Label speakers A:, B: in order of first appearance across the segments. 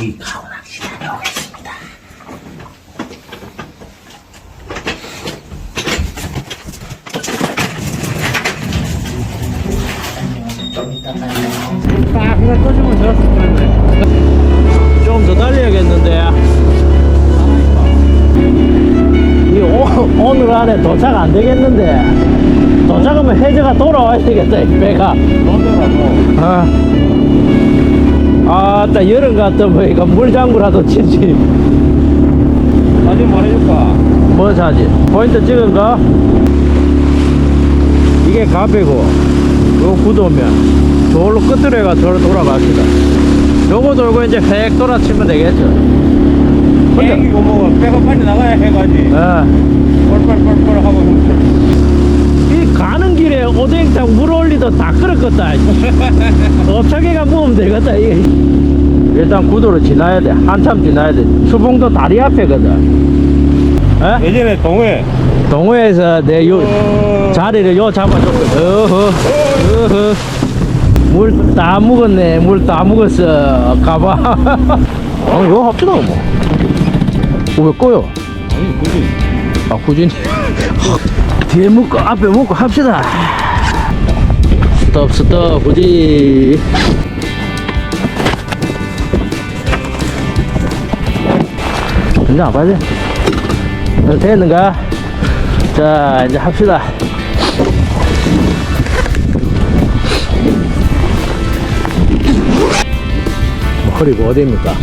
A: 이 가오낚시 다녀오겠습니다. 좀 이따 가요.
B: 딱 그냥 꺼주면 되었을 텐데. 좀 더 달려야겠는데. 이 오, 오늘 안에 도착 안 되겠는데. 도착하면 해저가 돌아와야 되겠다, 이 배가. 아. 아따, 여름 같으면 이거 물장구라도 치지.
C: 사진 보내줄까?
B: 뭐 사지? 포인트 찍은 거? 이게 가베고, 요 구도면, 저걸로 끝으로 해가 저로 돌아갑시다. 요거 돌고 이제 획 돌아치면 되겠죠. 혼자-
C: 비행기고 뭐 배가 빨리 나가야 해가지
B: 예.
C: 뻘뻘뻘뻘 하고
B: 오뎅탕 물 올리도 다 끓었겠다. 도착해가 먹으면 되겠다. 이게. 일단 구도를 지나야 돼. 한참 지나야 돼. 수봉도 다리 앞에거든. 에?
C: 예전에 동해
B: 동호회에서 내 요,
C: 어...
B: 자리를 요 잡아줬거든. 어허, 어허. 물 다 묵었네. 물 다 묵었어. 가봐. 어, 요 합시다, 뭐. 어, 왜 꺼요?
C: 아니 그지
B: 아, 후진. 뒤에 묶고, 앞에 묶고 합시다. 스톱, 스톱, 후진. 이제. 어, 됐는가? 자, 이제 합시다. 허리가 어디입니까?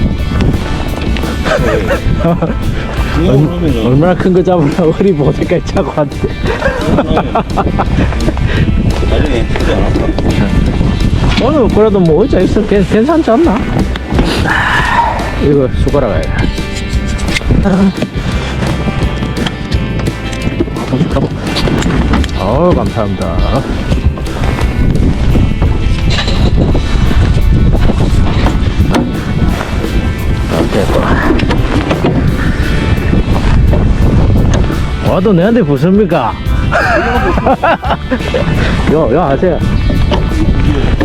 B: 얼- 얼마나 큰 거 잡으려고 허리 보색까지 차고 왔는데.
C: 나중에 쓰지 않았어
B: 오늘 그래도 뭐 의자 있어. 괜- 괜찮지 않나? 아, 이거 숟가락 아야 어 감사합니다 와도 내한테 붙습니까? 요, 요 하세요.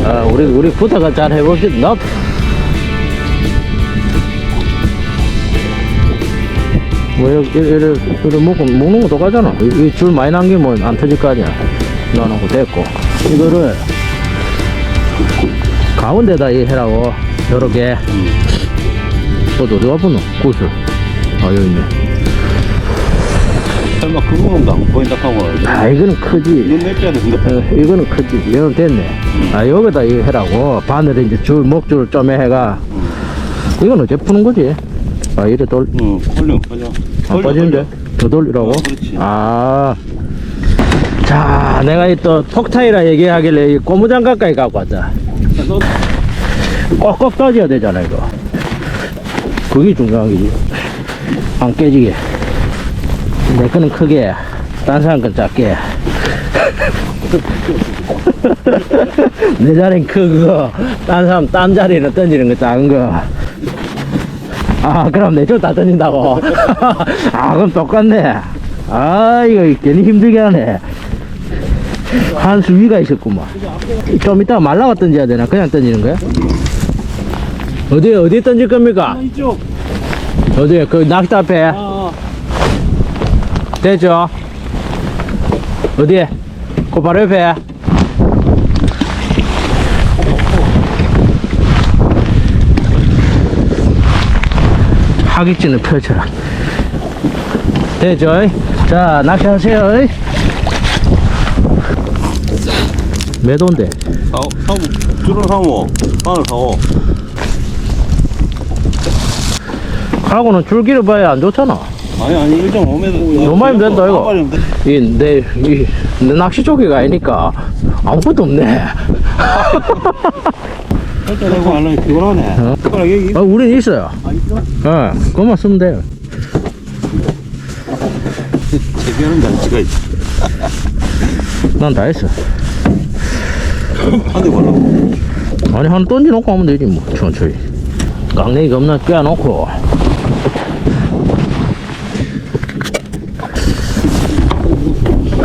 B: 아, 우리, 우리 부탁을 잘 해봅시다. 나, 뭐, 이렇게, 이렇게, 이렇게 먹고, 먹는 거 똑같잖아. 이, 이줄 많이 남기면 안 터질 거 아니야. 넣어놓고 됐고. 이거를, 가운데다 이 해라고, 요렇게. 또 어디 가보노? 구슬. 아, 여기 있네.
C: 설마 그거는 안 보인다 하고
B: 아, 이거는 크지.
C: 눈 된다
B: 어, 이거는 크지. 이건 됐네. 아, 여기다 이거 해라고. 바늘에 이제 줄, 목줄을 좀 해가. 이건 어째 푸는 거지? 아, 이래 돌,
C: 응 올려 올려
B: 안 빠지는데? 더 돌리라고?
C: 어, 그렇지.
B: 아. 자, 내가 이또 톡타이라 얘기하길래 이 고무장 가까이 갖고 왔다. 꼭꼭 떠줘야 되잖아, 이거. 그게 중요한 거지. 안 깨지게. 내 거는 크게, 딴 사람 건 작게. 내 자리는 큰 거, 딴 사람 딴 자리는 던지는 거 작은 거. 아, 그럼 내쪽다 던진다고? 아, 그럼 똑같네. 아, 이거 괜히 힘들게 하네. 한 수위가 있었구만. 좀 이따가 말라가 던져야 되나? 그냥 던지는 거야? 어디, 어디 던질 겁니까?
C: 이쪽
B: 어디에? 그 낚시 앞에?
C: 아
B: 되죠? 어디에? 그 바로 옆에? 하객진을 펼쳐라. 되죠? 자, 낚시하세요. 몇 온데?
C: 사오 사오 줄을 사오 바늘 사오
B: 하고는 줄기를 봐야 안 좋잖아.
C: 아니 아니 1.5m
B: 요만이면 된다, 이거.
C: 빨리
B: 이, 내, 이, 내 낚시 조개가 아니니까 아무것도 없네.
C: 살짝 내고 안 하면 피곤하네
B: 어?
C: 여기
B: 아, 우린 있어요.
C: 아 있어?
B: 어, 그것만 쓰면 돼요.
C: 제비하는 장치가 있어
B: 난 다 했어.
C: 한대 보려고
B: 아니, 하나 던져놓고 하면 되지, 뭐, 천천히. 깡냉이 겁나 꿰놓고.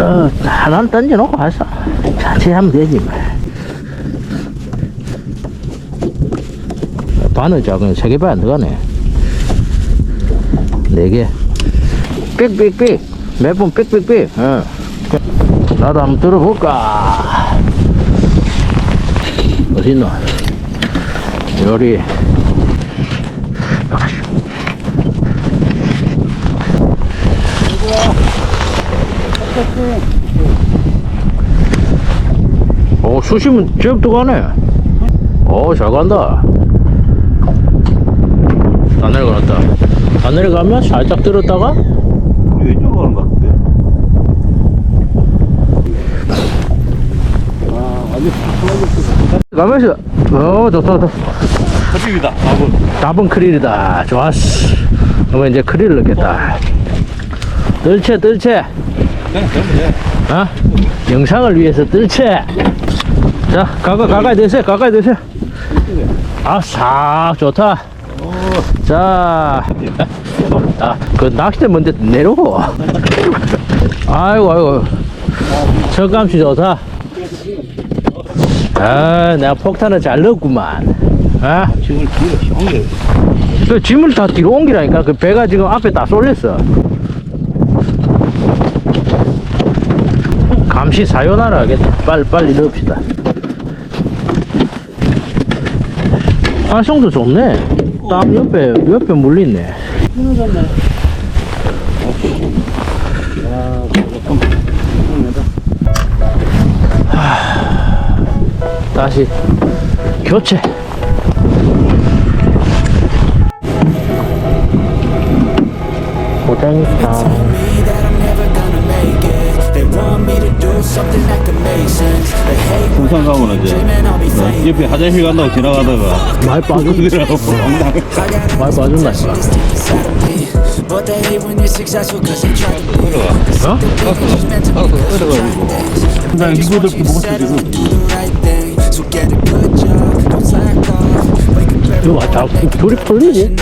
B: 어, 하나는 던져놓고 했어. 천천히 하면 되지, 뭐. 반은 작은 세 개밖에 안 들어가네. 네 개. 삑삑삑. 몇번 삑삑삑. 어. 나도 한번 들어볼까. 어딨노? 요리. 오, 수심은 잽도 가네. 오, 잘 간다. 다 내려갔다. 다 내려가면 살짝 들었다가?
C: 우리 왼쪽으로 가는 것 같은데. 아 완전
B: 가면서 어. 좋다 좋다.
C: 터집이다 밥은.
B: 답은 크릴이다. 좋았어. 그러면 이제 크릴 넣겠다. 뜰채 뜰채 어? 영상을 위해서 뜰채 자 가까 가까이 대세요 가까이 대세요 아싹 좋다 자, 아, 그 낚싯대 먼저 내려고. 아이고, 아이고. 척감시 좋다. 아, 내가 폭탄을 잘 넣었구만. 아,
C: 지금 뒤로 휘황해
B: 그 짐을 다 뒤로 옮기라니까. 그 배가 지금 앞에 다 쏠렸어. 감시 사요나라 하겠다. 빨리, 빨리 넣읍시다. 활성도 좋네. 땀 옆에, 옆에 물리네. 하, 다시 교체. 고생했다.
C: 군산 가면 이제 어, 옆에 화장실 간다고 지나가다가
B: 많이 빠졌,
C: 그러더라고
B: 많이 빠졌나, 이거.
D: But they hate when you're successful cause they try to be
B: 어?
C: 군산 이거들 먹었어 지금
B: 이거 다 둘이 풀리지?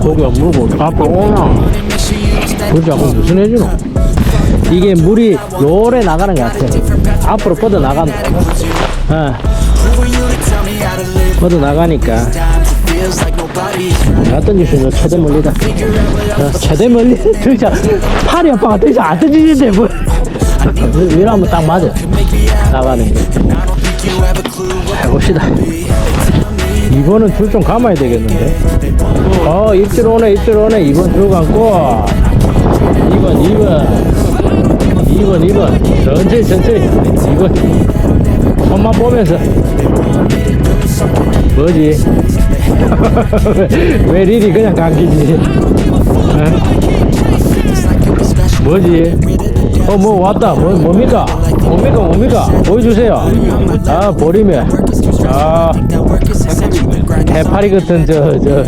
B: 고기 안
D: sure you stay
B: 그지 않고 무슨 해주노? 이게 물이 요래 나가는 것 같아. 앞으로 뻗어 나간다. 어? 뻗어 나가니까. 나 던지시면 최대 멀리다. 어, 최대 멀리 들자. 팔이 아파가 들자 안 던지는데 뭐. 이러면 딱 맞아. 나가는 게. 해봅시다. 이번은 줄 좀 감아야 되겠는데. 어, 입질 오네, 입질 오네. 이번 줄 감고. 2번, 2번. 2번, 2번. 천천히, 천천히. 2번. 손만 보면서. 뭐지? 왜, 왜 릴이 그냥 감기지? 어? 뭐지? 어, 뭐 왔다. 뭐, 뭡니까? 뭡니까, 뭡니까? 보여주세요. 아, 보리매. 아, 해파리 같은 저, 저,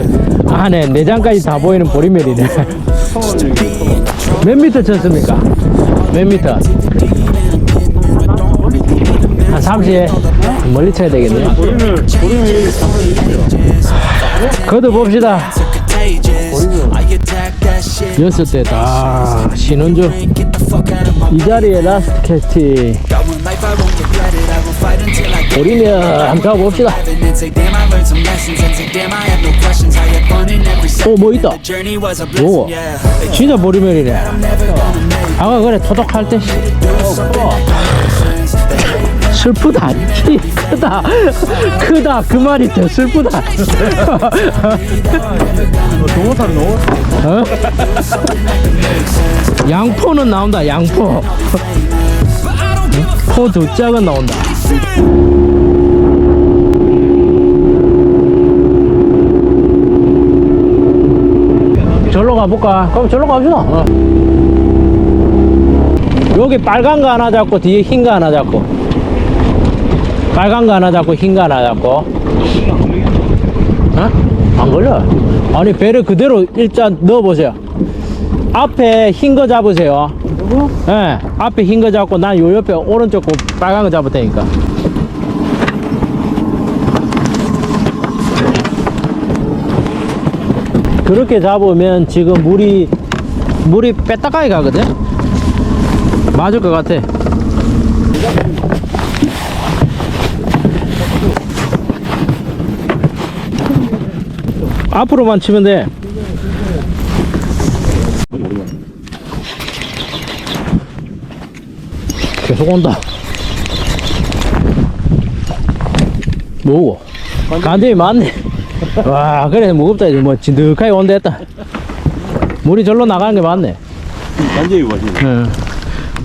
B: 안에 내장까지 다 보이는 보리멸이네. 몇 미터 쳤습니까? 몇 미터? 한 30? 멀리 쳐야 되겠네. 걷어봅시다.
D: contagious. I attack that shit.
B: 여섯 대다 신혼 중.
D: Get the fuck out of my
B: 이 자리에 라스트 캐스팅. 한번 가봅시다.
D: it. And say, damn, I learned some lessons. And say, damn, I have no questions. I had fun in every
B: 오,
D: second.
B: 뭐 있다. 뭐?
D: yeah.
B: 진짜 보리멸이네. 아까 그래 토독할 때. 슬프다. 치 크다. 크다. 그 말이 더 슬프다. 어? 양포는 나온다 양포. 포 두 짝은 나온다. 절로 가볼까? 그럼 절로 갑시다. 어. 여기 빨간 거 하나 잡고 뒤에 흰 거 하나 잡고. 빨간 거 하나 잡고 흰 거 하나 잡고. 어? 안 걸려. 아니 배를 그대로 일단 넣어보세요. 앞에 흰 거 잡으세요. 예 네, 앞에 흰 거 잡고 난 요 옆에 오른쪽 거 빨간 거 잡을 테니까. 그렇게 잡으면 지금 물이 물이 빼딱하게 가거든 맞을 것 같아 앞으로만 치면 돼. 계속 온다. 뭐고? 간tem이 많네. 와, 그래, 무겁다. 이제 뭐, 진득하게 온다 했다. 물이 절로 나가는 게 맞네.
C: 완전히 맛있네.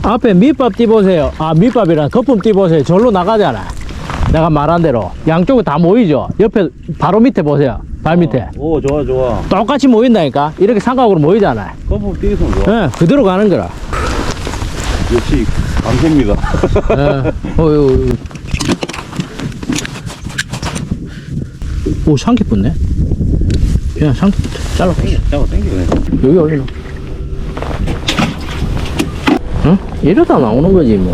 B: 응. 앞에 밑밥 띄보세요. 아, 밑밥이랑 거품 띄보세요. 절로 나가잖아. 내가 말한 대로. 양쪽에 다 모이죠? 옆에, 바로 밑에 보세요. 발 밑에.
C: 오, 좋아, 좋아.
B: 똑같이 모인다니까? 이렇게 삼각으로 모이잖아.
C: 거품 뛰어서 좋아.
B: 응, 그대로 가는 거라.
C: 역시, 강세입니다.
B: 어, 어유. 오, 샹키 붙네. 그냥 샹키 붙어. 잘라.
C: 잡아, 당기네.
B: 여기 올려. 응? 이러다 나오는 거지, 뭐.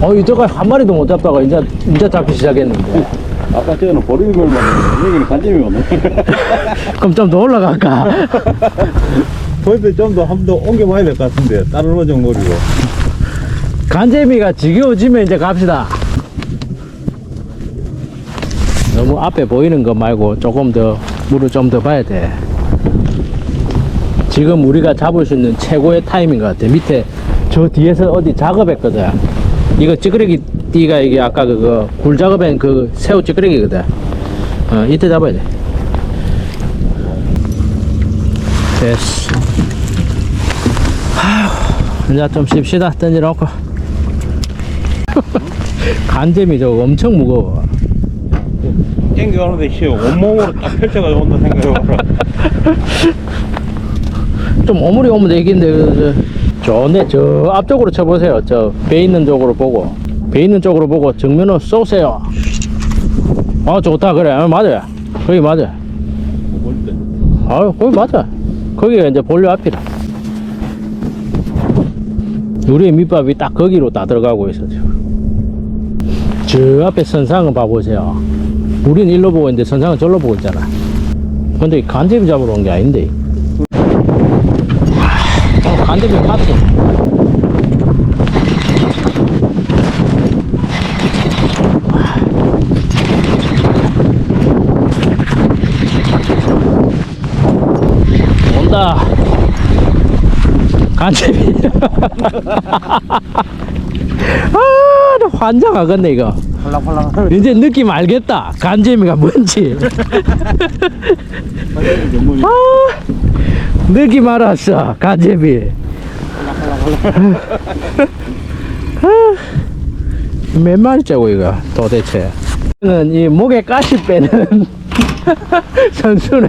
B: 어, 이때까지 한 마리도 못 잡다가 이제, 이제 잡기 시작했는데.
C: 아까 저는 했는데, 여기는 간점이 오네.
B: 그럼 좀 더 올라갈까?
C: 보이pe 좀더 한 번 더 옮겨봐야 될 것 같은데, 다른 어종 노리고.
B: 간재미가 지겨워지면 이제 갑시다. 너무 앞에 보이는 것 말고 조금 더 물을 좀 더 봐야 돼. 지금 우리가 잡을 수 있는 최고의 타임인 것 같아. 밑에 저 뒤에서 어디 작업했거든. 이거 찌끄레기 띠가 이게 아까 그거 굴 작업한 그 새우 찌끄레기거든. 어, 이때 잡아야 돼. 됐어. 아휴, 이제 좀 쉽시다. 던져놓고. 간잼이 저거 엄청 무거워.
C: 땡겨가는데, 씨, 온몸으로 딱 펼쳐가지고 온다 생각해봐라.
B: 좀 오물이 오면 되겠는데, 그, 저, 좋네. 저 앞쪽으로 쳐보세요. 저 배 있는 쪽으로 보고. 배 있는 쪽으로 보고 정면으로 쏘세요. 아, 좋다. 그래. 아. 거기 맞아.
C: 볼 때.
B: 아, 거기 맞아. 거기가 이제 본류 앞이라. 우리의 밑밥이 딱 거기로 다 들어가고 있어. 저 앞에 선상을 봐보세요. 우린 일로 보고 있는데 선상은 절로 보고 있잖아. 근데 간제비 잡으러 온 게 아닌데. 어, 간제비 파트. 온다. 간제비. 아, 나 환장하겠네, 이거.
C: 팔랑팔랑.
B: 이제 느낌 알겠다. 간재미가 뭔지. 아, 느낌 알았어. 간재미. 아, 몇 마리짜고 이거 도대체. 이이 목에 가시 빼는 선수네.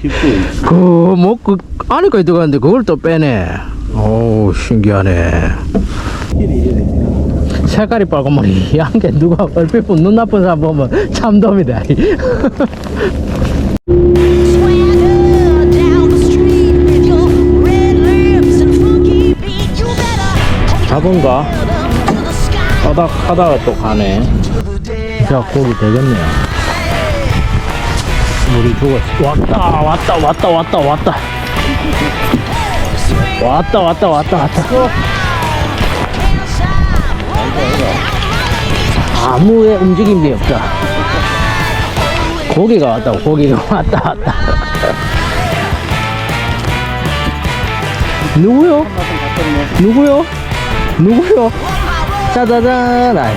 C: 깊고.
B: 그, 뭐, 그, 안에까지 들어갔는데 그걸 또 빼네. 오, 신기하네. 색깔이 빨간머리, 한게 누가 얼핏 눈 나쁜 사람 보면 참돔이다.
E: sky.
B: 하다, 하다가 또 가네. 자, 고기 되겠네요. 물이 죽었어. 왔다, 왔다, 왔다, 왔다, 왔다. 왔다, 왔다, 왔다, 왔다. 아무의 움직임이 없다. 고기가 왔다, 고기가 왔다, 왔다. 누구요? 누구요? 누구요? 짜자잔! 아이.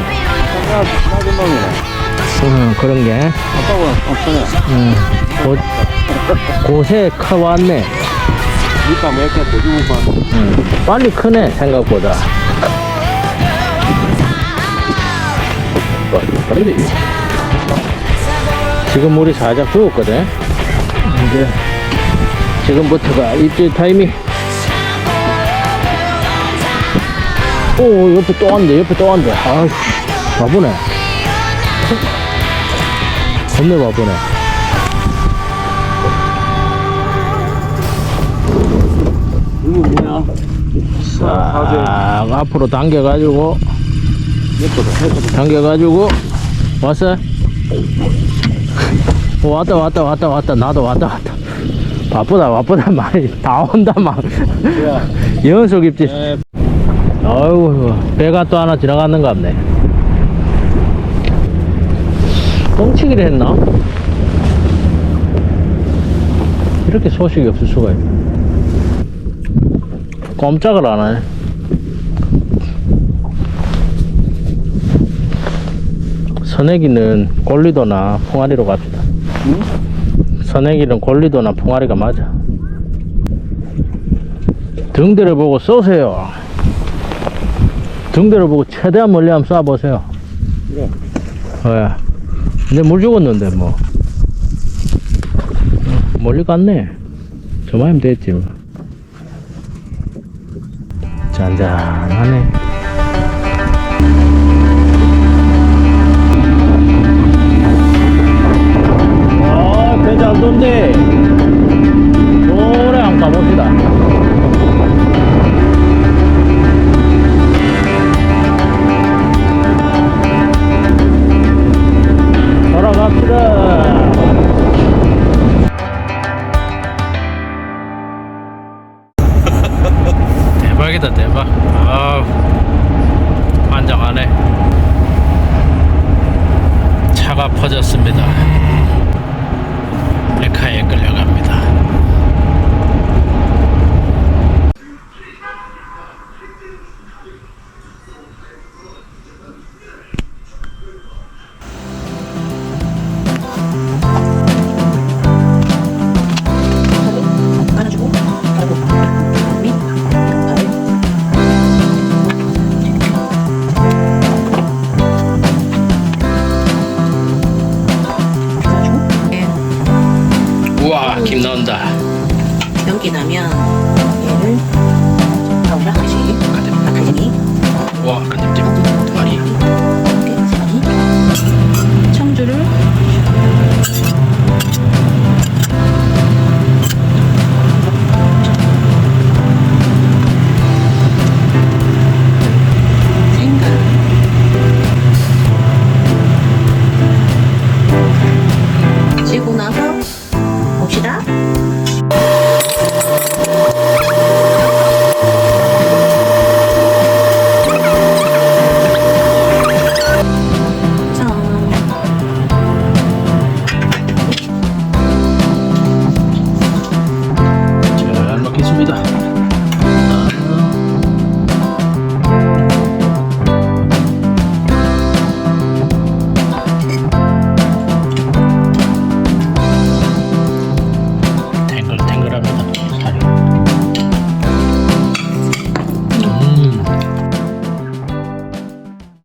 B: 응, 그런 게.
C: 아빠가 없어요.
B: 응. 고, 곳에 커왔네.
C: 밑밥 몇 개, 돼지국밥.
B: 응. 빨리 크네, 생각보다. 지금 물이 살짝 죽었거든. 이제 지금부터가 입질 타이밍. 오, 옆에 또 왔는데, 옆에 또 왔는데. 아휴, 바보네. 겁내 바보네.
C: 이거 뭐야?
B: 싹 앞으로 당겨가지고 당겨가지고 왔어? 어, 왔다 왔다 왔다 왔다 나도 왔다 왔다 바쁘다 바쁘다 많이 다 온다 막 연속 입질 아이고 배가 또 하나 지나가는 가 없네 뻥치기를 했나? 이렇게 소식이 없을 수가 있나? 꼼짝을 안 하네. 선애기는 골리도나 풍아리로 갑시다. 선애기는 골리도나 풍아리가 맞아. 등대를 보고 쏘세요. 등대를 보고 최대한 멀리 한번 쏴보세요.
C: 그래.
B: 왜? 근데 물 죽었는데 뭐. 어, 멀리 갔네. 저만하면 됐지 뭐. 잔잔하네. 기름기 나면 얘를 가오라 그지?
A: 아까
B: 냄비. 와,
A: 아까 냄비.